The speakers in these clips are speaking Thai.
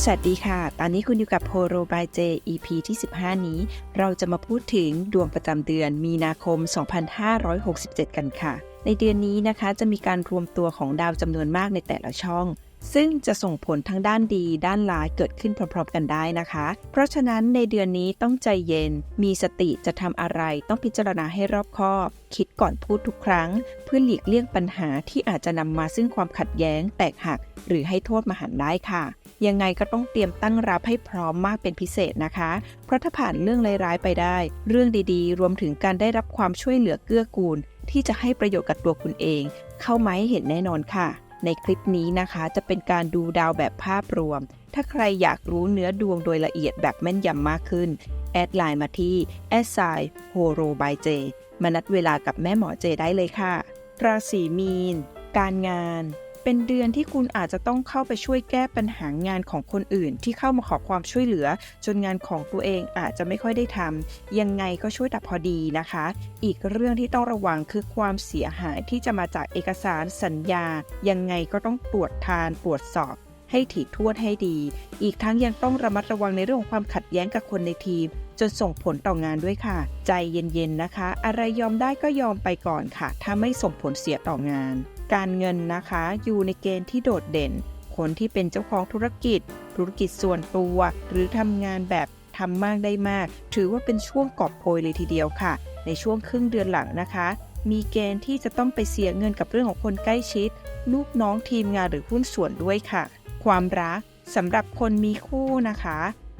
สวัสดีค่ะ ตอนนี้คุณอยู่กับโฮโรบายเจ EP ที่ 15 นี้ เราจะมาพูดถึงดวงประจำเดือนมีนาคม 2567 กันค่ะ ในเดือนนี้นะคะจะมีการรวมตัวของดาวจำนวนมากในแต่ละช่อง ซึ่งจะส่งผลทั้งด้านดีด้านร้ายเกิดขึ้นพร้อมๆกันได้นะคะ เพราะฉะนั้นในเดือนนี้ต้องใจเย็น มีสติจะทำอะไร ต้องพิจารณาให้รอบคอบ คิดก่อนพูดทุกครั้ง เพื่อหลีกเลี่ยงปัญหาที่อาจจะนำมาซึ่งความขัดแย้ง แตกหัก หรือให้โทษมหันได้ค่ะ ยังไงก็ต้องเตรียมตั้งรับให้พร้อมมากเป็นพิเศษนะคะ เพราะถ้าผ่านเรื่องร้ายๆไปได้ เรื่องดีๆ รวมถึงการได้รับความช่วยเหลือเกื้อกูล ที่จะให้ประโยชน์กับตัวคุณเอง เข้ามาให้เห็นแน่นอนค่ะ ในคลิปนี้นะคะจะเป็นการดูดาวแบบภาพรวม ถ้าใครอยากรู้เนื้อดวงโดยละเอียดแบบแม่นยำมากขึ้น แอดไลน์มาที่แอดไซโฮโรบายเจมานัดเวลากับแม่หมอเจได้เลยค่ะ ราศีมีน การงาน เป็นเดือนที่คุณอาจจะต้องเข้าไปช่วยแก้ปัญหางานของคนอื่น ที่เข้ามาขอความช่วยเหลือ จนงานของตัวเองอาจจะไม่ค่อยได้ทำยังไงก็ช่วยแต่พอดีนะคะ อีกเรื่องที่ต้องระวังคือความเสียหายที่จะมาจากเอกสารสัญญา ยังไงก็ต้องตรวจทานตรวจสอบ ให้ถี่ถ้วนให้ดี อีกทั้งยังต้องระมัดระวังในเรื่องของความขัดแย้งกับคนในทีม จนส่งผลต่องานด้วยค่ะ ใจเย็นๆนะคะ อะไรยอมได้ก็ยอมไปก่อนค่ะ ถ้าไม่ส่งผลเสียต่องาน การเงินนะคะอยู่ในเกณฑ์ที่โดดเด่น คนที่เป็นเจ้าของธุรกิจ ธุรกิจส่วนตัว หรือทำงานแบบทำมากได้มาก ถือว่าเป็นช่วงกอบโกยเลยทีเดียวค่ะ ในช่วงครึ่งเดือนหลังนะคะ มีเกณฑ์ที่จะต้องไปเสียเงินกับเรื่องของคนใกล้ชิด ลูกน้องทีมงานหรือหุ้นส่วนด้วยค่ะ ความรักสำหรับคนมีคู่นะคะ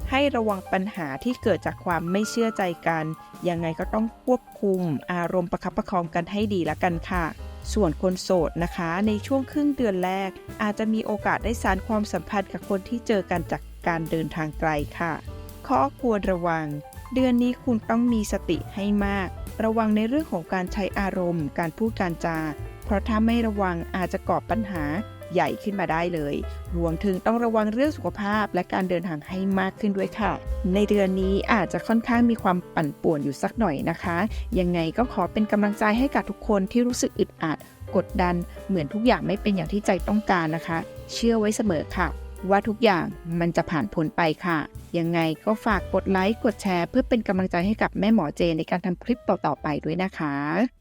ให้ระวังปัญหาที่เกิดจากความไม่เชื่อใจกัน ยังไงก็ต้องควบคุม อารมณ์ประคับประคองกันให้ดีละกันค่ะ ส่วนคนโสดนะคะ ในช่วงครึ่งเดือนแรก อาจจะมีโอกาสได้สารความสัมพันธ์กับคนที่เจอกันจากการเดินทางไกลค่ะข้อควรระวัง เดือนนี้คุณต้องมีสติให้มาก ระวังในเรื่องของการใช้อารมณ์ การพูดการจา เพราะถ้าไม่ระวังอาจจะก่อปัญหา ใหญ่ขึ้นมาได้เลย รวมถึงต้องระวังเรื่องสุขภาพและการเดินทางให้มากขึ้นด้วยค่ะ ในเดือนนี้อาจจะค่อนข้างมีความปั่นป่วนอยู่สักหน่อยนะคะ ยังไงก็ขอเป็นกำลังใจให้กับทุกคนที่รู้สึกอึดอัดกดดันเหมือนทุกอย่างไม่เป็นอย่างที่ใจต้องการนะคะ เชื่อไว้เสมอค่ะ ว่าทุกอย่างมันจะผ่านพ้นไปค่ะ ยังไงก็ฝากกดไลค์กดแชร์ เพื่อเป็นกำลังใจให้กับแม่หมอเจในการทำคลิปต่อๆไปด้วยนะคะ